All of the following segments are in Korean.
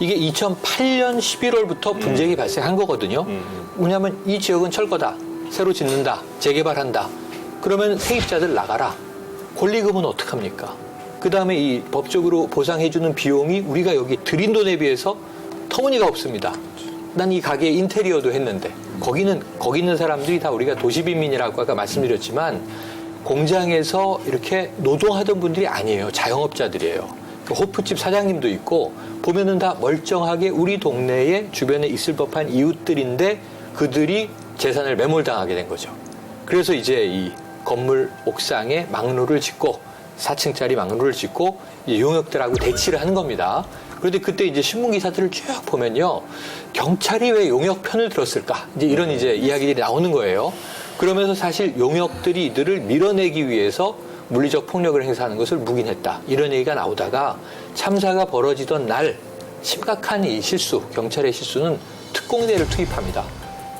이게 2008년 11월부터 분쟁이 발생한 거거든요. 왜냐하면 이 지역은 철거다, 새로 짓는다, 재개발한다. 그러면 세입자들 나가라. 권리금은 어떡합니까? 그 다음에 이 법적으로 보상해주는 비용이 우리가 여기 들인 돈에 비해서 터무니가 없습니다. 난 이 가게 인테리어도 했는데 거기는 거기 있는 사람들이 다 우리가 도시빈민이라고 아까 말씀드렸지만 공장에서 이렇게 노동하던 분들이 아니에요. 자영업자들이에요. 그 호프집 사장님도 있고 보면은 다 멀쩡하게 우리 동네에 주변에 있을 법한 이웃들인데 그들이 재산을 매몰당하게 된 거죠. 그래서 이제 이 건물 옥상에 망루를 짓고 4층짜리 망루를 짓고 용역들하고 대치를 하는 겁니다. 그런데 그때 이제 신문 기사들을 쭉 보면요. 경찰이 왜 용역 편을 들었을까? 이제 이런 이제 이야기들이 나오는 거예요. 그러면서 사실 용역들이 이들을 밀어내기 위해서 물리적 폭력을 행사하는 것을 묵인했다. 이런 얘기가 나오다가 참사가 벌어지던 날 심각한 이 실수, 경찰의 실수는 특공대를 투입합니다.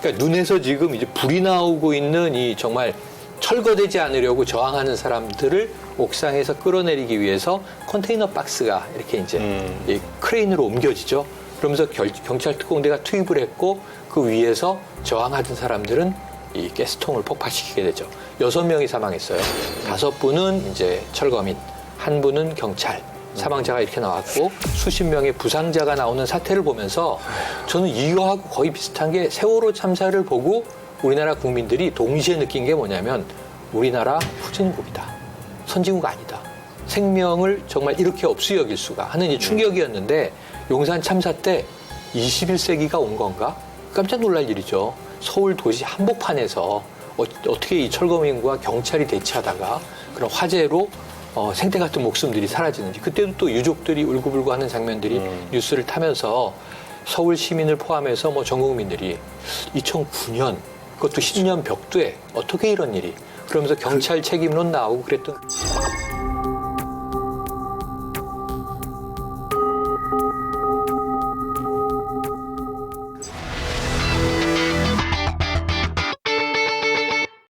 그러니까 눈에서 지금 이제 불이 나오고 있는 이 정말 철거되지 않으려고 저항하는 사람들을 옥상에서 끌어내리기 위해서 컨테이너 박스가 이렇게 이제 음. 이 크레인으로 옮겨지죠. 그러면서 결- 경찰 특공대가 투입을 했고 그 위에서 저항하던 사람들은 이 가스통을 폭파시키게 되죠. 여섯 명이 사망했어요. 다섯 분은 이제 철거민, 한 분은 경찰. 사망자가 이렇게 나왔고 수십 명의 부상자가 나오는 사태를 보면서 저는 이거하고 거의 비슷한 게 세월호 참사를 보고 우리나라 국민들이 동시에 느낀 게 뭐냐면 우리나라 후진국이다. 선진국 아니다. 생명을 정말 이렇게 없이 여길 수가 하는 이 충격이었는데 용산 참사 때 21세기가 온 건가? 깜짝 놀랄 일이죠. 서울 도시 한복판에서 어, 떻게이 철거민과 경찰이 대치하다가 그런 화재로 어, 생태 같은 목숨들이 사라지는지. 그때도 또 유족들이 울고불고 하는 장면들이 음. 뉴스를 타면서 서울 시민을 포함해서 뭐 전 국민들이 2009년 그것도 신년 벽두에 어떻게 이런 일이? 그러면서 경찰 책임론 나오고 그랬던